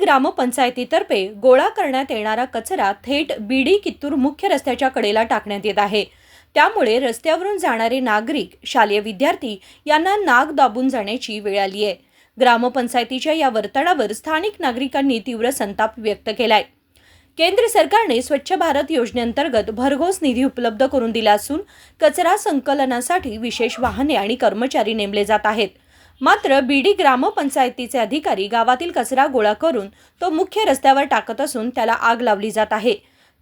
ग्रामपंचायतीतर्फे गोळा करण्यात येणारा कचरा थेट बीडी कित्तूर मुख्य रस्त्याच्या कडेला टाकण्यात येत आहे. त्यामुळे रस्त्यावरून जाणारे नागरिक शालेय विद्यार्थी यांना नाक दाबून जाण्याची वेळ आली आहे. ग्रामपंचायतीच्या या वर्तनावर स्थानिक नागरिकांनी तीव्र संताप व्यक्त केलाय. केंद्र सरकारने स्वच्छ भारत योजनेअंतर्गत भरघोस निधी उपलब्ध करून दिला असून कचरा संकलनासाठी विशेष वाहने आणि कर्मचारी नेमले जात आहेत. मात्र बीडी ग्रामपंचायतीचे अधिकारी गावातील कचरा गोळा करून तो मुख्य रस्त्यावर टाकत असून त्याला आग लावली जात आहे.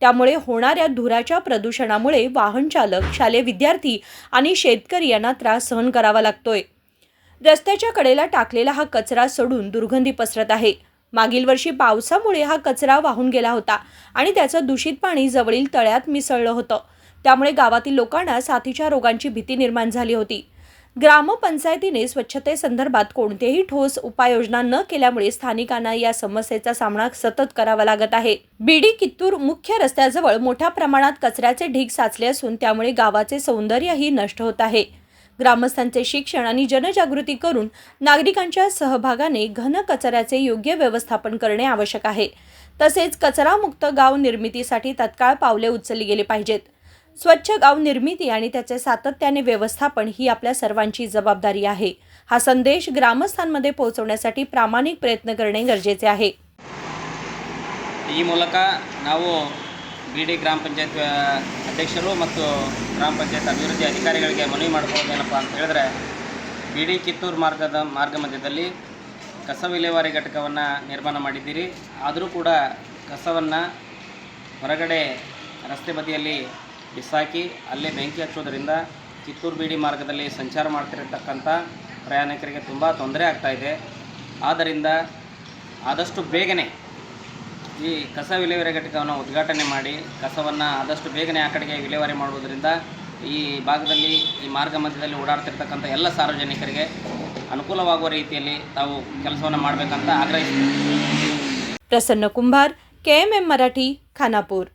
त्यामुळे होणाऱ्या धुराच्या प्रदूषणामुळे वाहन चालक शालेय विद्यार्थी आणि शेतकरी यांना त्रास सहन करावा लागतोय. रस्त्याच्या कडेला टाकलेला हा कचरा सोडून दुर्गंधी पसरत आहे. मागील वर्षी पावसामुळे हा कचरा वाहून गेला होता आणि त्याचं दूषित पाणी जवळील तळ्यात मिसळलं होतं. त्यामुळे गावातील लोकांना साथीच्या रोगांची भीती निर्माण झाली होती. ग्रामपंचायतीने स्वच्छतेसंदर्भात कोणतेही ठोस उपाययोजना न केल्यामुळे स्थानिकांना या समस्येचा सामना सतत करावा लागत आहे. बीडी कित्तूर मुख्य रस्त्याजवळ मोठ्या प्रमाणात कचऱ्याचे ढीग साचले असून त्यामुळे गावाचे सौंदर्यही नष्ट होत आहे. ग्रामस्थांचे शिक्षण आणि जनजागृती करून नागरिकांच्या सहभागाने घन कचऱ्याचे योग्य व्यवस्थापन करणे आवश्यक आहे. तसेच कचरामुक्त गाव निर्मितीसाठी तत्काळ पावले उचलली गेली पाहिजेत. स्वच्छ गाव निर्मिती आणि त्याचे सातत्याने व्यवस्थापन ही आपल्या सर्वांची जबाबदारी आहे हा संदेश ग्रामस्थांमध्ये पोहोचवण्यासाठी प्रामाणिक प्रयत्न करणे गरजेचे आहे ಈ ಮೂಲಕ ನಾವು ಬಿ ಡಿ ಗ್ರಾಮ ಪಂಚಾಯತ್ ಅಧ್ಯಕ್ಷರು ಮತ್ತು ಗ್ರಾಮ ಪಂಚಾಯತ್ ಅಭಿವೃದ್ಧಿ ಅಧಿಕಾರಿಗಳಿಗೆ ಮನವಿ ಮಾಡ್ಕೊಳ್ಳೋದೇನಪ್ಪ ಅಂತ ಹೇಳಿದ್ರೆ ಬಿ ಡಿ ಕಿತ್ತೂರು ಮಾರ್ಗದ ಮಾರ್ಗ ಮಧ್ಯದಲ್ಲಿ ಕಸ ವಿಲೇವಾರಿ ಘಟಕವನ್ನು ನಿರ್ಮಾಣ ಮಾಡಿದ್ದೀರಿ ಆದರೂ ಕೂಡ ಕಸವನ್ನು ಹೊರಗಡೆ ರಸ್ತೆ ಬದಿಯಲ್ಲಿ ಬಿಸಾಕಿ ಅಲ್ಲೇ ಬೆಂಕಿ ಹಚ್ಚೋದ್ರಿಂದ ಕಿತ್ತೂರು ಬೀಡಿ ಮಾರ್ಗದಲ್ಲಿ ಸಂಚಾರ ಮಾಡ್ತಿರತಕ್ಕಂಥ ಪ್ರಯಾಣಿಕರಿಗೆ ತುಂಬ ತೊಂದರೆ ಆಗ್ತಾಯಿದೆ ಆದ್ದರಿಂದ ಆದಷ್ಟು ಬೇಗನೆ ಈ ಕಸ ವಿಲೇವಾರಿ ಘಟಕವನ್ನು ಉದ್ಘಾಟನೆ ಮಾಡಿ, ಕಸವನ್ನು ಆದಷ್ಟು ಬೇಗನೆ ಆ ಕಡೆಗೆ ವಿಲೇವಾರಿ ಮಾಡುವುದರಿಂದ ಈ ಭಾಗದಲ್ಲಿ, ಈ ಮಾರ್ಗ ಮಧ್ಯದಲ್ಲಿ ಓಡಾಡ್ತಿರ್ತಕ್ಕಂಥ ಎಲ್ಲ ಸಾರ್ವಜನಿಕರಿಗೆ ಅನುಕೂಲವಾಗುವ ರೀತಿಯಲ್ಲಿ ತಾವು ಕೆಲಸವನ್ನು ಮಾಡಬೇಕಂತ ಆಗ್ರಹಿಸ್ತೇವೆ ಪ್ರಸನ್ನ ಕುಂಬಾರ್, ಕೆಎಂಎಂ ಮರಾಠಿ, ಖಾನಾಪುರ್.